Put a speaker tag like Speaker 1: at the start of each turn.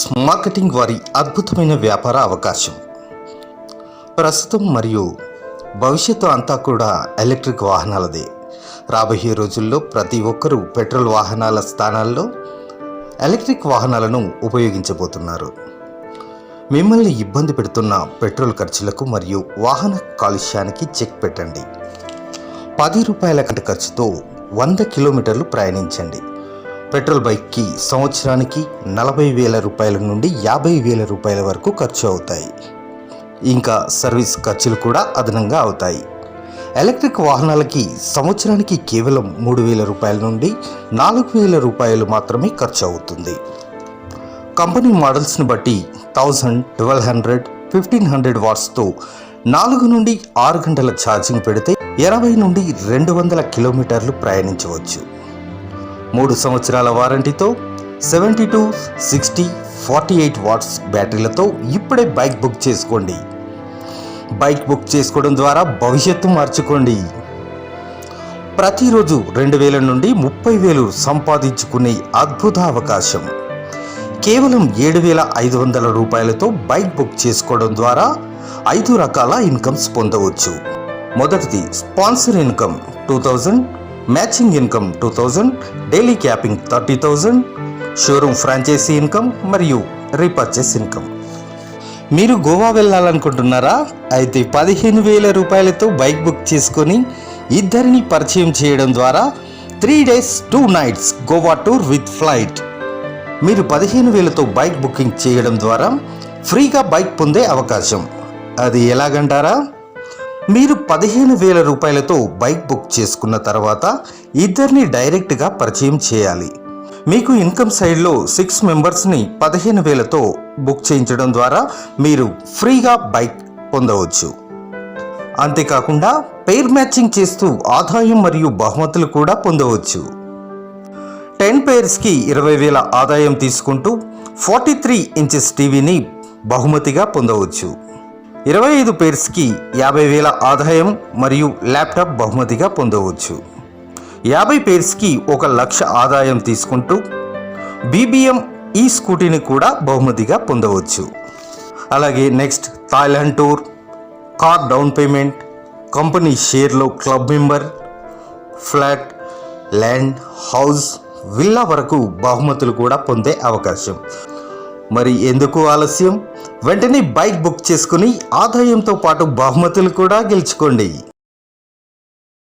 Speaker 1: Talks marketing వారి అద్భుతమైన వ్యాపార అవకాశం. ప్రస్తుతం మరియు భవిష్యత్తు అంతా కూడా ఎలక్ట్రిక్ వాహనాలదే. రాబోయే రోజుల్లో ప్రతి ఒక్కరూ పెట్రోల్ వాహనాల స్థానాల్లో ఎలక్ట్రిక్ వాహనాలను ఉపయోగించబోతున్నారు. మిమ్మల్ని ఇబ్బంది పెడుతున్న పెట్రోల్ ఖర్చులకు మరియు వాహన కాలుష్యానికి చెక్ పెట్టండి. పది రూపాయల కంటే ఖర్చుతో వంద కిలోమీటర్లు ప్రయాణించండి. పెట్రోల్ బైక్కి సంవత్సరానికి నలభై వేల రూపాయల నుండి యాభై వేల రూపాయల వరకు ఖర్చు అవుతాయి. ఇంకా సర్వీస్ ఖర్చులు కూడా అదనంగా అవుతాయి. ఎలక్ట్రిక్ వాహనాలకి సంవత్సరానికి కేవలం మూడు వేల రూపాయల నుండి నాలుగు వేల రూపాయలు మాత్రమే ఖర్చు అవుతుంది. కంపెనీ మోడల్స్ని బట్టి thousand twelve hundred fifteen hundred వాట్స్తో నాలుగు నుండి ఆరు గంటల ఛార్జింగ్ పెడితే ఇరవై నుండి రెండు వందల కిలోమీటర్లు ప్రయాణించవచ్చు. మూడు సంవత్సరాల వారంటీతో seventy two sixty forty eight watts బ్యాటరీలతో ఇప్పుడే బైక్ బుక్ చేసుకోండి. బైక్ బుక్ చేసుకోవడం ద్వారా భవిష్యత్తు మార్చుకోండి. ప్రతిరోజు రెండు వేల నుండి ముప్పై వేలు సంపాదించుకునే అద్భుత అవకాశం. కేవలం ఏడు వేల ఐదు వందల రూపాయలతో బైక్ బుక్ చేసుకోవడం ద్వారా ఐదు రకాల ఇన్కమ్స్ పొందవచ్చు. మొదటిది sponsor income two thousand matching income two thousand daily capping thirty thousand showroom franchisee income మరియు రీపర్చేస్ ఇన్కమ్ మీరు గోవా వెళ్ళాలనుకుంటున్నారా? అయితే పదిహేను వేల రూపాయలతో బైక్ బుక్ చేసుకొని ఇద్దరిని పరిచయం చేయడం ద్వారా three days two nights Goa tour with flight మీరు పదిహేను వేలతో బైక్ బుకింగ్ చేయడం ద్వారా ఫ్రీగా బైక్ పొందే అవకాశం. అది ఎలాగంటారా? మీరు పదిహేను వేల రూపాయలతో బైక్ బుక్ చేసుకున్న తర్వాత ఇద్దరిని డైరెక్ట్గా పరిచయం చేయాలి. మీకు ఇన్కమ్ సైడ్లో సిక్స్ మెంబర్స్ని పదిహేను వేలతో బుక్ చేయించడం ద్వారా మీరు ఫ్రీగా బైక్ పొందవచ్చు. అంతేకాకుండా పెయిర్ మ్యాచింగ్ చేస్తూ ఆదాయం మరియు బహుమతులు కూడా పొందవచ్చు. టెన్ పేర్స్కి ఇరవై వేల ఆదాయం తీసుకుంటూ ఫార్టీ త్రీ ఇంచెస్ టీవీని బహుమతిగా పొందవచ్చు. ఇరవై ఐదు పేర్స్కి యాభై వేల ఆదాయం మరియు ల్యాప్టాప్ బహుమతిగా పొందవచ్చు. యాభై పేర్స్కి ఒక లక్ష ఆదాయం తీసుకుంటూ బీబీఎం ఈ స్కూటీని కూడా బహుమతిగా పొందవచ్చు. అలాగే next Thailand tour car down payment company షేర్లో club member flat land house villa వరకు బహుమతులు కూడా పొందే అవకాశం. మరి ఎందుకు ఆలస్యం? వెంటనే బైక్ బుక్ చేసుకుని ఆదాయంతో పాటు బహుమతులు కూడా గెలుచుకోండి.